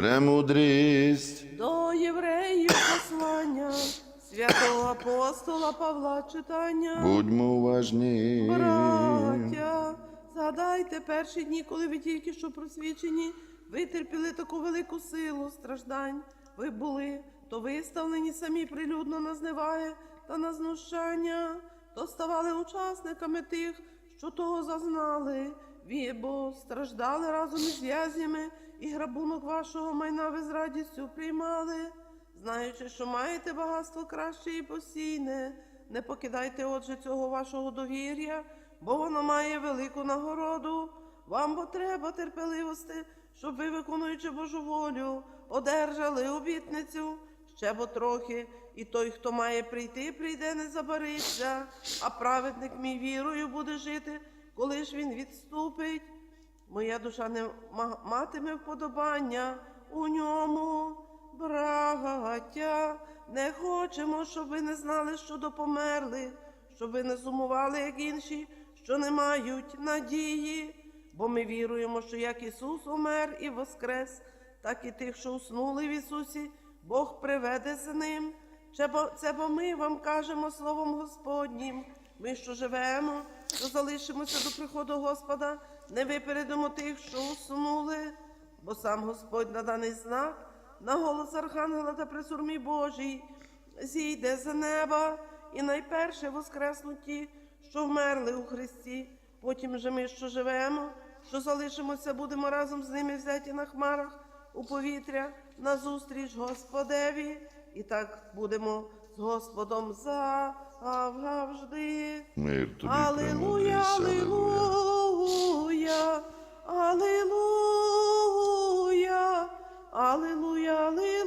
Премудрість. До євреїв послання, святого апостола Павла читання. Будьмо уважні. Браття, згадайте перші дні, коли ви тільки що просвічені, витерпіли таку велику силу страждань. Ви були то виставлені самі прилюдно на зневаги та на знущання, то ставали учасниками тих, що того зазнали, бо страждали разом із в'язнями, і грабунок вашого майна ви з радістю приймали. Знаючи, що маєте багатство краще і постійне, не покидайте отже цього вашого довір'я, бо воно має велику нагороду. Вам бо треба терпеливості, щоб ви, виконуючи Божу волю, одержали обітницю. Ще бо трохи, і той, хто має прийти, прийде, не забариться, а праведник мій вірою буде жити, коли ж він відступить. Моя душа не матиме вподобання у ньому. Браття, не хочемо, щоб ви не знали, що допомерли, щоб ви не сумували, як інші, що не мають надії. Бо ми віруємо, що як Ісус умер і воскрес, так і тих, що уснули в Ісусі, Бог приведе з ним. Це бо, ми вам кажемо словом Господнім. Ми, що живемо, що залишимося до приходу Господа, не випередимо тих, що уснули, бо сам Господь на даний знак, на голос Архангела та при сурмі Божій, зійде з неба, і найперше воскреснуть ті, що вмерли у Христі. Потім же ми, що живемо, що залишимося, будемо разом з ними взяті на хмарах у повітря назустріч Господеві, і так будемо з Господом завжди. Мир тобі, Аллилуйя, аллилуйя, аллилуйя, аллилуйя, аллилуйя.